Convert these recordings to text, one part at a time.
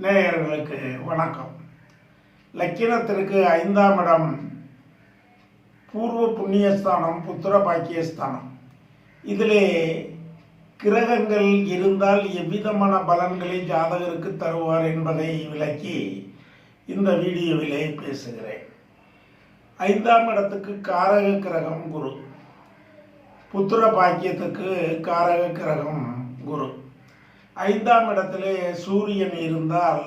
நேயர்களுக்கு வணக்கம். லக்கினத்திற்கு ஐந்தாம் இடம் பூர்வ புண்ணியஸ்தானம் புத்திர பாக்கியஸ்தானம். இதிலே கிரகங்கள் இருந்தால் எவ்விதமான பலன்களை ஜாதகருக்கு தருவார் என்பதை விளக்கி இந்த வீடியோவிலே பேசுகிறேன். ஐந்தாம் இடத்துக்கு காரக கிரகம் குரு. புத்திர பாக்கியத்துக்கு காரக கிரகம் குரு. ஐந்தாம் இடத்திலே சூரியன் இருந்தால்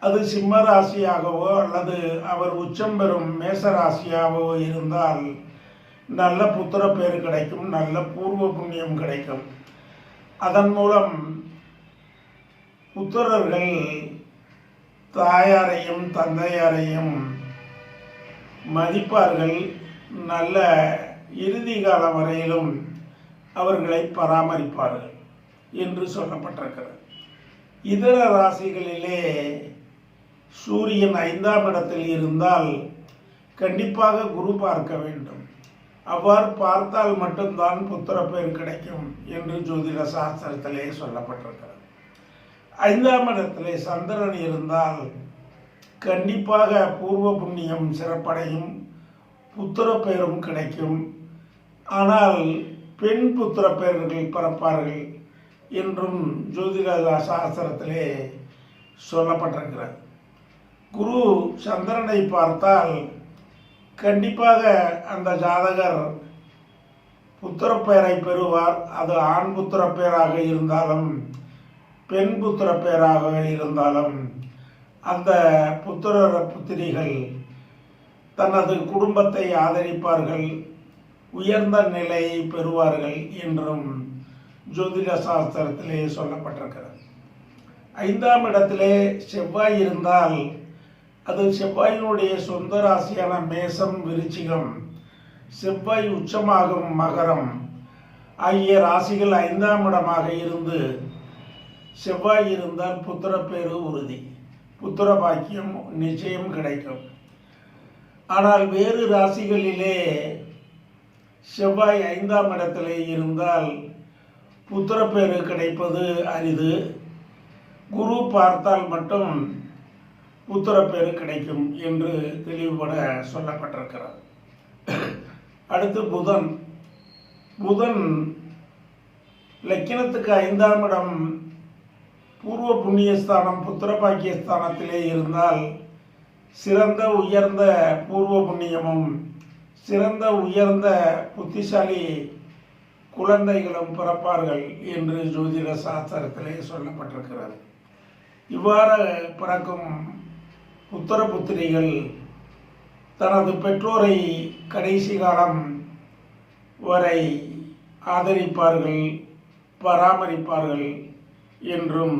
அது சிம்ம ராசியாகவோ அல்லது அவர் உச்சம் பெறும் மேச ராசியாகவோ இருந்தால் நல்ல புத்திர பேர் கிடைக்கும் நல்ல பூர்வ புண்ணியம் கிடைக்கும். அதன் மூலம் புத்திரர்கள் தாயாரையும் தந்தையாரையும் மதிப்பார்கள். நல்ல இறுதி காலம் வரையிலும் அவர்களை பராமரிப்பார்கள். என்று சொல்லப்பட்டிருக்கிறது. இதர ராசிகளிலே சூரியன் ஐந்தாம் இடத்தில் இருந்தால் கண்டிப்பாக குரு பார்க்க வேண்டும். அவ்வாறு பார்த்தால் மட்டும்தான் புத்திரப்பேர் கிடைக்கும் என்று ஜோதிட சாஸ்திரத்திலே சொல்லப்பட்டிருக்கிறது. ஐந்தாம் இடத்திலே சந்திரன் இருந்தால் கண்டிப்பாக பூர்வ புண்ணியம் சிறப்படையும் புத்திர கிடைக்கும். ஆனால் பெண் புத்திர பெயர்கள் பிறப்பார்கள். என்றும் ஜோதிட சாஸ்திரத்திலே சொல்லப்பட்டிருக்கிறது. குரு சந்திரனை பார்த்தால் கண்டிப்பாக அந்த ஜாதகர் புத்திரப்பேரை பெறுவார். அது ஆண் புத்திரப்பேராக இருந்தாலும் பெண் புத்திரப்பேராக இருந்தாலும் அந்த புத்திர புத்திரிகள் தனது குடும்பத்தை ஆதரிப்பார்கள் உயர்ந்த நிலையை பெறுவார்கள் என்றும் ஜோதிட சாஸ்திரத்திலே சொல்லப்பட்டிருக்கிறது. ஐந்தாம் இடத்திலே செவ்வாய் இருந்தால் அது செவ்வாயினுடைய சொந்த ராசியான மேசம் விருச்சிகம். செவ்வாய் உச்சமாகும் மகரம். ஆகிய ராசிகள் ஐந்தாம் இடமாக இருந்து செவ்வாய் இருந்தால் புத்திர பேரு உறுதி. புத்திர பாக்கியம் நிச்சயம் கிடைக்கும். ஆனால் வேறு ராசிகளிலே செவ்வாய் ஐந்தாம் இடத்திலே இருந்தால் புத்திரப்பேறு கிடைப்பது அரிது. குரு பார்த்தால் மட்டும் புத்திரப்பேறு கிடைக்கும் என்று தெளிவுபட சொல்லப்பட்டிருக்கிறது. அடுத்து புதன். புதன் லக்கினத்துக்கு ஐந்தாம் இடம். பூர்வ புண்ணியஸ்தானம் புத்திரபாக்கியஸ்தானத்திலே இருந்தால் சிறந்த உயர்ந்த பூர்வ புண்ணியமும் சிறந்த உயர்ந்த புத்திசாலி குழந்தைகளும் பிறப்பார்கள் என்று ஜோதிட சாஸ்திரத்திலே சொல்லப்பட்டிருக்கிறது. இவ்வாறு பிறக்கும் புத்திர புத்திரிகள் தனது பெற்றோரை கடைசி காலம் வரை ஆதரிப்பார்கள் பராமரிப்பார்கள் என்றும்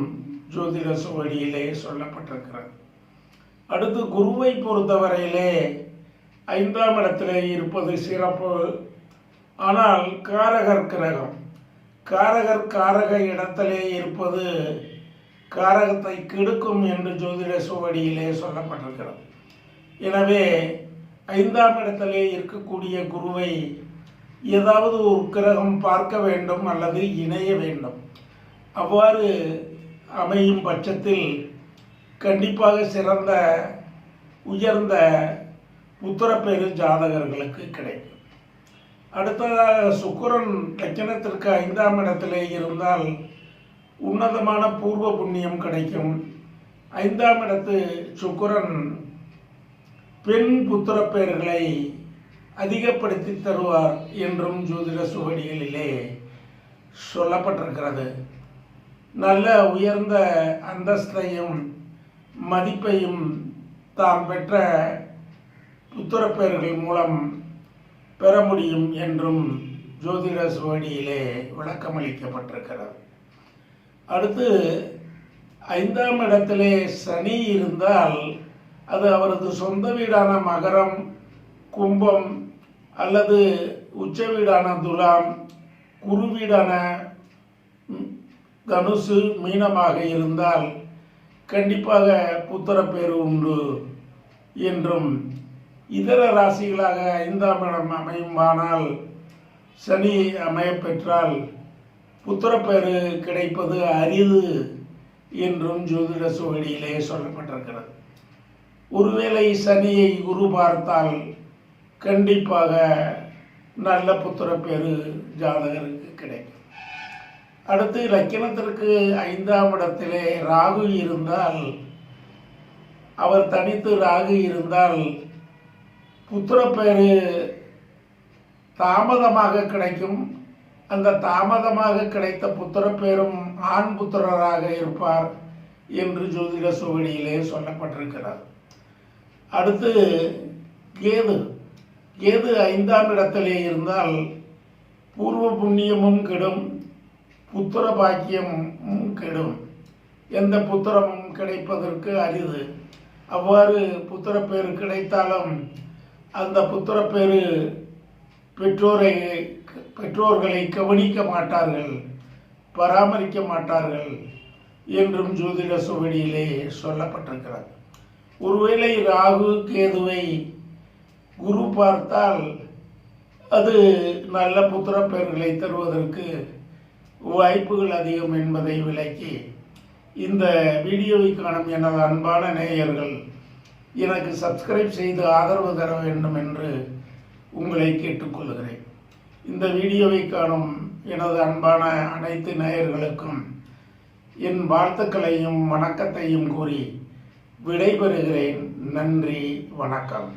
ஜோதிட சுவடியிலே சொல்லப்பட்டிருக்கிறது. அடுத்து குருவை பொறுத்தவரையிலே ஐந்தாம் இடத்திலே இருப்பது சிறப்பு ஆனால் காரகர் கிரகம். காரகர் காரக இடத்திலே இருப்பது காரகத்தை கெடுக்கும் என்று ஜோதிட சுவடியிலே சொல்லப்பட்டிருக்கிறது. எனவே ஐந்தாம் இடத்திலே இருக்கக்கூடிய குருவை ஏதாவது ஒரு கிரகம் பார்க்க வேண்டும் அல்லது இணைய வேண்டும். அவ்வாறு அமையும் பட்சத்தில் கண்டிப்பாக சிறந்த உயர்ந்த புத்திரப்பேரு ஜாதகர்களுக்கு கிடைக்கும். அடுத்ததாக சுக்கரன் லட்சணத்திற்கு ஐந்தாம் இடத்திலே இருந்தால் உன்னதமான பூர்வ புண்ணியம் கிடைக்கும். ஐந்தாம் இடத்து சுக்கரன் பெண் புத்திரப்பேர்களை அதிகப்படுத்தி தருவார் என்றும் ஜோதிட சுவடிகளிலே சொல்லப்பட்டிருக்கிறது. நல்ல உயர்ந்த அந்தஸ்தையும் மதிப்பையும் தாம் பெற்ற புத்திரப்பேர்கள் மூலம் பெற முடியும் என்றும் ஜோதிட சுவடியிலே விளக்கமளிக்கப்பட்டிருக்கிறது. அடுத்து ஐந்தாம் இடத்திலே சனி இருந்தால் அது அவரது சொந்த வீடான மகரம் கும்பம் அல்லது உச்ச வீடான துலாம் குரு வீடான தனுசு மீனமாக இருந்தால் கண்டிப்பாக புத்திரப்பேறு உண்டு என்றும் இதர ராசிகளாக ஐந்தாம் இடம் அமையுமானால் சனி அமையப்பெற்றால் புத்திரப்பேறு கிடைப்பது அரிது என்றும் ஜோதிட சுவடியிலே சொல்லப்பட்டிருக்கிறது. ஒருவேளை சனியை குரு பார்த்தால் கண்டிப்பாக நல்ல புத்திரப்பேறு ஜாதகருக்கு கிடைக்கும். அடுத்து லக்கினத்திற்கு ஐந்தாம் இடத்திலே ராகு இருந்தால் அவர் தனித்து ராகு இருந்தால் புத்திரப்பேறு தாமதமாக கிடைக்கும். அந்த தாமதமாக கிடைத்த புத்திரப்பேரும் ஆண் புத்திரராக இருப்பார் என்று ஜோதிட சுவடியிலே சொல்லப்பட்டிருக்கிறார் அடுத்து கேது. கேது ஐந்தாம் இடத்திலே இருந்தால் பூர்வ புண்ணியமும் கெடும் புத்திர பாக்கியமும் கெடும். எந்த புத்திரமும் கிடைப்பதற்கு அரிது. அவ்வாறு புத்திரப்பேறு கிடைத்தாலும் அந்த புத்திரப்பேறு பெற்றோரை பெற்றோர்களை கவனிக்க மாட்டார்கள் பராமரிக்க மாட்டார்கள் என்றும் ஜோதிட சுவடியிலே சொல்லப்பட்டிருக்கிறது. ஒருவேளை ராகு கேதுவை குரு பார்த்தால் அது நல்ல புத்திர பெயர்களை தருவதற்கு வாய்ப்புகள் அதிகம் என்பதை விளக்கி இந்த வீடியோவை காணும் எனது அன்பான நேயர்கள் எனக்கு சப்ஸ்கிரைப் செய்து ஆதரவு தர வேண்டும் என்று உங்களை கேட்டுக்கொள்கிறேன். இந்த வீடியோவை காணும் எனது அன்பான அனைத்து நேயர்களுக்கும் என் வாழ்த்துக்களையும் வணக்கத்தையும் கூறி விடைபெறுகிறேன். நன்றி வணக்கம்.